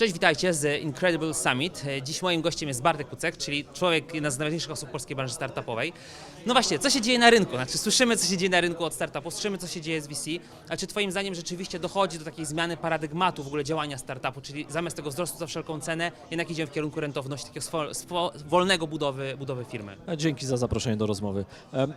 Cześć, witajcie z Incredible Summit. E, Dziś moim gościem jest Bartek Kucek, czyli człowiek, jedna z najważniejszych osób polskiej branży startupowej. No właśnie, co się dzieje na rynku? Znaczy, słyszymy, co się dzieje na rynku od startupów, słyszymy, co się dzieje z VC, a czy twoim zdaniem rzeczywiście dochodzi do takiej zmiany paradygmatu w ogóle działania startupu, czyli zamiast tego wzrostu za wszelką cenę, jednak idziemy w kierunku rentowności, takiego wolnego budowy, budowy firmy? E, Dzięki za zaproszenie do rozmowy.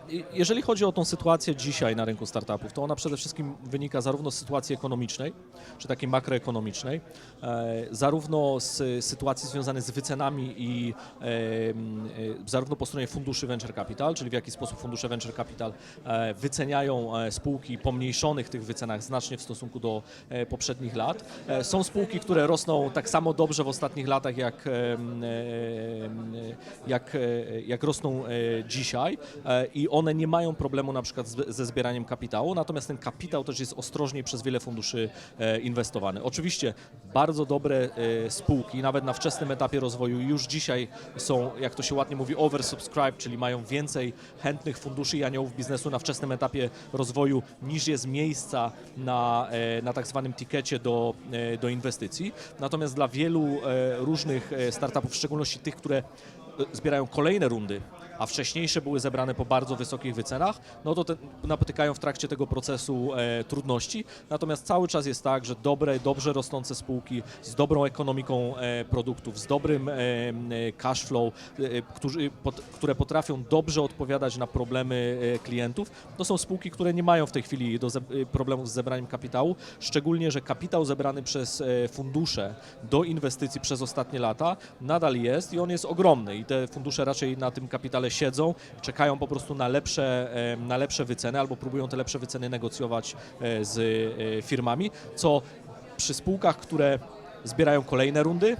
I- Jeżeli chodzi o tą sytuację dzisiaj na rynku startupów, to ona przede wszystkim wynika zarówno z sytuacji ekonomicznej, czy takiej makroekonomicznej, e, zarówno z sytuacji związanej z wycenami i em, e, zarówno po stronie funduszy venture capital, czyli w jaki sposób fundusze venture capital e, wyceniają e, spółki pomniejszonych tych wycenach znacznie w stosunku do e, poprzednich lat. E, Są spółki, które rosną tak samo dobrze w ostatnich latach, jak, jak, e, jak rosną e, dzisiaj e, i one nie mają problemu na przykład ze zbieraniem kapitału, natomiast ten kapitał też jest ostrożniej przez wiele funduszy e, inwestowany. Oczywiście bardzo dobre e, spółki, nawet na wczesnym etapie rozwoju już dzisiaj są, jak to się ładnie mówi, oversubscribed, czyli mają więcej chętnych funduszy i aniołów biznesu na wczesnym etapie rozwoju niż jest miejsca na, e, na tak zwanym tikecie do, e, do inwestycji. Natomiast dla wielu e, różnych startupów, w szczególności tych, które zbierają kolejne rundy, a wcześniejsze były zebrane po bardzo wysokich wycenach, no to te, napotykają w trakcie tego procesu e, trudności. Natomiast cały czas jest tak, że dobre, dobrze rosnące spółki z dobrą ekonomiką e, produktów, z dobrym e, e, cash flow, e, którzy, pot, które potrafią dobrze odpowiadać na problemy e, klientów, to są spółki, które nie mają w tej chwili do e, problemów z zebraniem kapitału, szczególnie, że kapitał zebrany przez e, fundusze do inwestycji przez ostatnie lata nadal jest i on jest ogromny te fundusze raczej na tym kapitale siedzą, czekają po prostu na lepsze, na lepsze wyceny albo próbują te lepsze wyceny negocjować e, z e, firmami, co przy spółkach, które zbierają kolejne rundy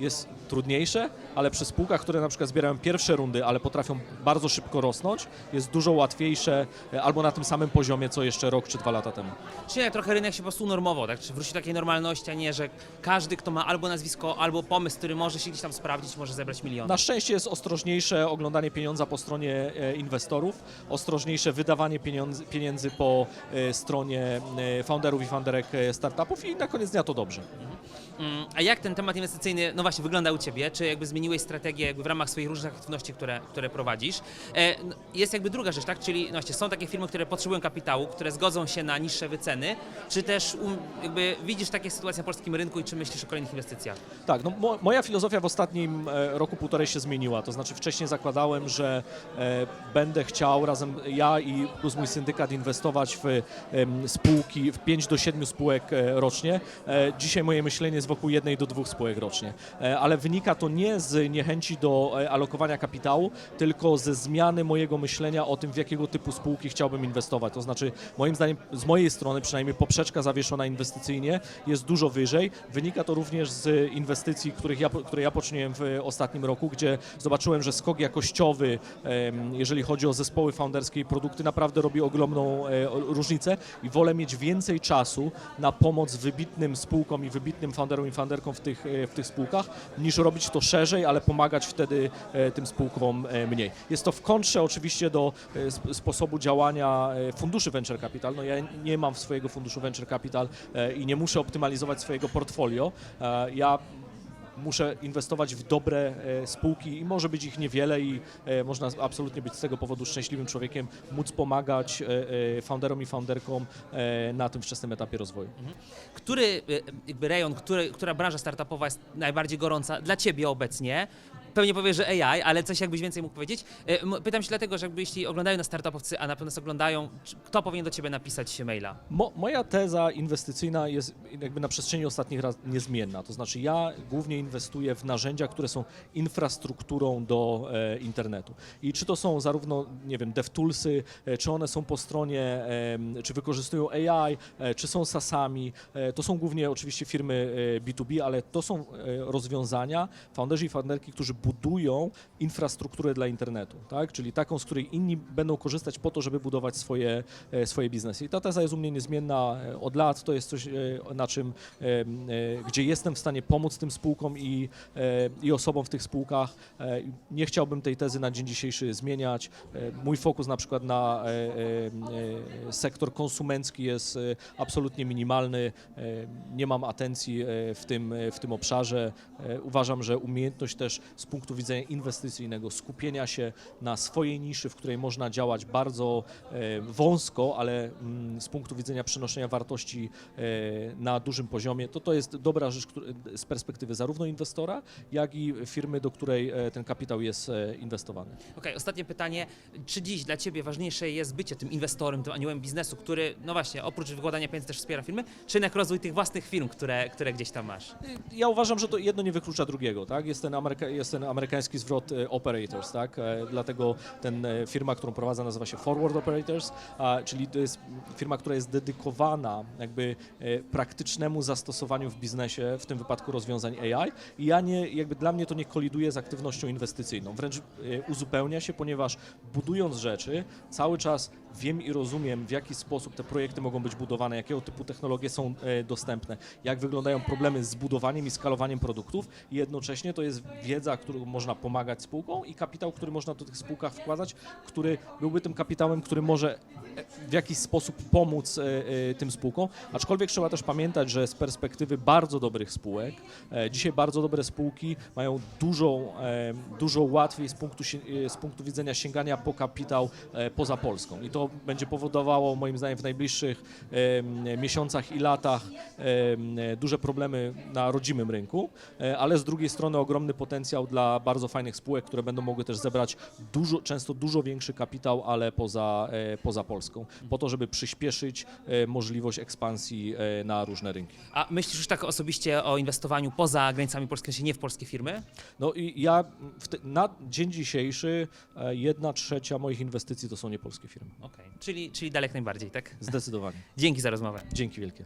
jest trudniejsze, ale przy spółkach, które na przykład zbierają pierwsze rundy, ale potrafią bardzo szybko rosnąć, jest dużo łatwiejsze e, albo na tym samym poziomie, co jeszcze rok czy dwa lata temu. Czyli jak trochę rynek się po prostu unormował, tak? Czy wróci do takiej normalności, a nie, że każdy, kto ma albo nazwisko, albo pomysł, który może się gdzieś tam sprawdzić, może zebrać miliony. Na szczęście jest ostrożniejsze oglądanie pieniądza po stronie e, inwestorów, ostrożniejsze wydawanie pieniędzy, pieniędzy po e, stronie founderów i founderek startupów i na koniec dnia to dobrze. Mm, A jak ten temat inwestycyjny, no właśnie, wygląda u Ciebie? Czy jakby zmieniłeś strategię jakby w ramach swoich różnych aktywności, które, które prowadzisz? E, no, Jest jakby druga rzecz, tak? Czyli no właśnie, są takie firmy, które potrzebują kapitału, które zgodzą się na niższe wyceny, czy też jakby widzisz takie sytuacje na polskim rynku i czy myślisz o kolejnych inwestycjach? Tak, no mo, moja filozofia w ostatnim e, roku, półtorej się zmieniła. To znaczy wcześniej zakładałem, że e, będę chciał razem ja i plus mój syndykat inwestować w spółki, w 5 do 7 spółek rocznie. Dzisiaj moje myślenie jest wokół jednej do dwóch spółek rocznie. E, ale wynika to nie z niechęci do e, alokowania kapitału, tylko ze zmiany mojego myślenia o tym, w jakiego typu spółki chciałbym inwestować. To znaczy, moim zdaniem, z mojej strony przynajmniej poprzeczka zawieszona inwestycyjnie jest dużo wyżej. Wynika to również z inwestycji, których ja, które ja poczyniłem w ostatnim roku, gdzie zobaczyłem, że skok jakościowy, jeżeli chodzi o zespoły founderskie i produkty, naprawdę robi ogromną e, różnicę i wolę mieć więcej czasu na pomoc wybitnym spółkom i wybitnym founderom i founderkom w tych, e, w tych spółkach, niż robić to szerzej, ale pomagać wtedy e, tym spółkom e, mniej. Jest to w kontrze oczywiście do sp- sposobu działania funduszy venture capital. No ja nie mam swojego funduszu venture capital i nie muszę optymalizować swojego portfolio. Ja muszę inwestować w dobre e, spółki i może być ich niewiele i e, można absolutnie być z tego powodu szczęśliwym człowiekiem, móc pomagać e, founderom i founderkom na tym wczesnym etapie rozwoju. Który y, jakby rejon, który, która branża startupowa jest najbardziej gorąca dla Ciebie obecnie? Pewnie powiesz, że AI, ale coś jakbyś więcej mógł powiedzieć. M- Pytam się dlatego, że jakby jeśli oglądają nas startupowcy, a na pewno nas oglądają, kto powinien do Ciebie napisać maila? Mo, moja teza inwestycyjna jest jakby na przestrzeni ostatnich lat niezmienna. To znaczy ja głównie inwestuję w narzędzia, które są infrastrukturą do e, internetu. I czy to są zarówno, nie wiem, DevToolsy, e, czy one są po stronie, em, czy wykorzystują AI, e, czy są SaaSami. E, to są głównie oczywiście firmy e, B2B, ale to są e, rozwiązania, founderzy i founderki, którzy budują infrastrukturę dla internetu, tak? czyli taką, z której inni będą korzystać po to, żeby budować swoje, e, swoje biznesy. I ta teza jest u mnie niezmienna e, od lat, to jest coś, e, na czym, gdzie jestem w stanie pomóc tym spółkom i, i osobom w tych spółkach. Nie chciałbym tej tezy na dzień dzisiejszy zmieniać. Mój fokus na przykład na sektor konsumencki jest absolutnie minimalny. Nie mam atencji w tym, w tym obszarze. Uważam, że umiejętność też punktu widzenia inwestycyjnego, skupienia się na swojej niszy, w której można działać bardzo e, wąsko, ale mm, z punktu widzenia przynoszenia wartości e, na dużym poziomie, to to jest dobra rzecz z perspektywy zarówno inwestora, jak i firmy, do której e, ten kapitał jest inwestowany. Okej, ostatnie pytanie. Czy dziś dla Ciebie ważniejsze jest bycie tym inwestorem, tym aniołem biznesu, który, no właśnie, oprócz wykładania pieniędzy też wspiera firmy, czy jednak rozwój tych własnych firm, które, które gdzieś tam masz? Ja uważam, że to jedno nie wyklucza drugiego, tak? Jest ten, Ameryka, jest ten amerykański zwrot e, operators, tak? E, Dlatego ten e, firma, którą prowadzę nazywa się Forward Operators, czyli to jest firma, która jest dedykowana jakby praktycznemu zastosowaniu w biznesie, w tym wypadku rozwiązań AI i ja nie, jakby dla mnie to nie koliduje z aktywnością inwestycyjną, wręcz uzupełnia się, ponieważ budując rzeczy cały czas wiem i rozumiem, w jaki sposób te projekty mogą być budowane, jakiego typu technologie są e, dostępne, jak wyglądają problemy z budowaniem i skalowaniem produktów i jednocześnie to jest wiedza, którą można pomagać spółkom i kapitał, który można do tych spółkach wkładać, który byłby tym kapitałem, który może e, w jakiś sposób pomóc e, tym spółkom, aczkolwiek trzeba też pamiętać, że z perspektywy bardzo dobrych spółek, dzisiaj bardzo dobre spółki mają dużo, dużo łatwiej z punktu, z punktu widzenia sięgania po kapitał poza Polską. I to będzie powodowało moim zdaniem w najbliższych miesiącach i latach duże problemy na rodzimym rynku, e, ale z drugiej strony ogromny potencjał dla bardzo fajnych spółek, które będą mogły też zebrać dużo, często dużo większy kapitał, ale poza, e, poza Polską, po to, żeby przyspieszyć e, możliwość ekspansji na różne rynki. A myślisz już tak osobiście o inwestowaniu poza granicami Polski, sensie nie w polskie firmy? No i ja te, na dzień dzisiejszy jedna trzecia moich inwestycji to są niepolskie firmy. Okej, czyli, czyli dalek najbardziej, tak? Zdecydowanie. Dzięki za rozmowę. Dzięki wielkie.